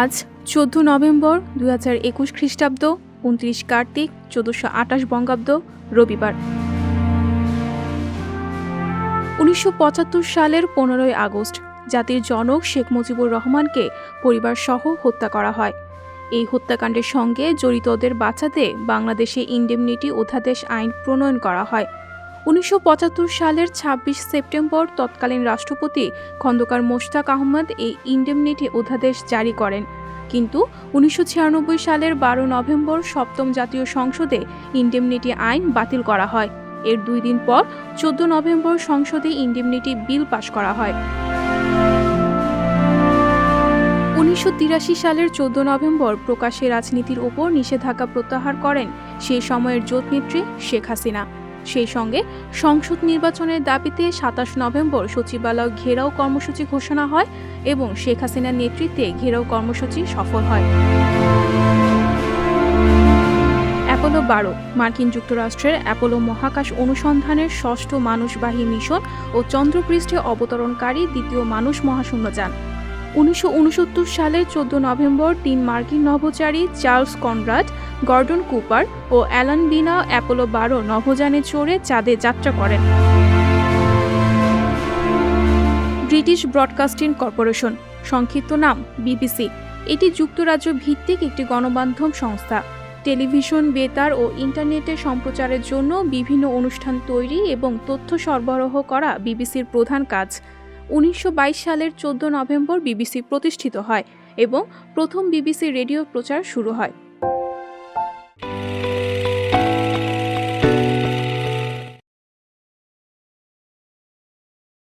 আজ চোদ্দ নভেম্বর দু হাজার একুশ খ্রিস্টাব্দ, উনত্রিশ কার্তিক, চোদ্দোশো আটাশ বঙ্গাব্দ, রবিবার। উনিশশো পঁচাত্তর সালের পনেরোই আগস্ট, জাতির জনক শেখ মুজিবুর রহমানকে পরিবার সহ হত্যা করা হয়। এই হত্যাকাণ্ডের সঙ্গে জড়িতদের বাঁচাতে বাংলাদেশে ইন্ডেমনিটি অধ্যাদেশ আইন প্রণয়ন করা হয়। উনিশশো পঁচাত্তর সালের ২৬ সেপ্টেম্বর তৎকালীন রাষ্ট্রপতি খন্দকার মোশতাক আহমদ এই ইন্ডেমনিটি অধ্যাদেশ জারি করেন। কিন্তু উনিশশো ছিয়ানব্বই সালের বারো নভেম্বর সপ্তম জাতীয় সংসদে ইন্ডেমনিটি আইন বাতিল করা হয়। এর দুই দিন পর চোদ্দ নভেম্বর সংসদে ইন্ডেমনিটি বিল পাশ করা হয়। উনিশশো তিরাশি সালের চোদ্দ নভেম্বর প্রকাশ্যে রাজনীতির ওপর নিষেধাজ্ঞা প্রত্যাহার করেন সেই সময়ের জোট নেত্রী শেখ হাসিনা। সেই সঙ্গে সংসদ নির্বাচনের দাবিতে সাতাশ নভেম্বর সচিবালয় ঘেরাও কর্মসূচি ঘোষণা হয় এবং শেখ হাসিনার নেতৃত্বে ঘেরাও কর্মসূচি সফল হয়। অ্যাপোলো বারো, মার্কিন যুক্তরাষ্ট্রের অ্যাপোলো মহাকাশ অনুসন্ধানের ষষ্ঠ মানুষবাহী মিশন ও চন্দ্রপৃষ্ঠে অবতরণকারী দ্বিতীয় মানুষ মহাশূন্যযান উনিশশো উনসত্তর সালের চোদ্দ নভেম্বর তিন মার্কিন নভোচারী চার্লস কনরাড, গর্ডন কুপার ও অ্যালান বিনা অ্যাপোলো বারো নভোযানে চড়ে চাঁদে যাত্রা করেন। ব্রিটিশ ব্রডকাস্টিং কর্পোরেশন, সংক্ষিপ্ত নাম, বিবিসি, এটি যুক্তরাজ্য ভিত্তিক একটি গণমাধ্যম সংস্থা। টেলিভিশন, বেতার ও ইন্টারনেটে সম্প্রচারের জন্য বিভিন্ন অনুষ্ঠান তৈরি এবং তথ্য সরবরাহ করা বিবিসির প্রধান কাজ। উনিশশো বাইশ সালের চোদ্দ নভেম্বর বিবিসি প্রতিষ্ঠিত হয় এবং প্রথম বিবিসি রেডিও প্রচার শুরু হয়।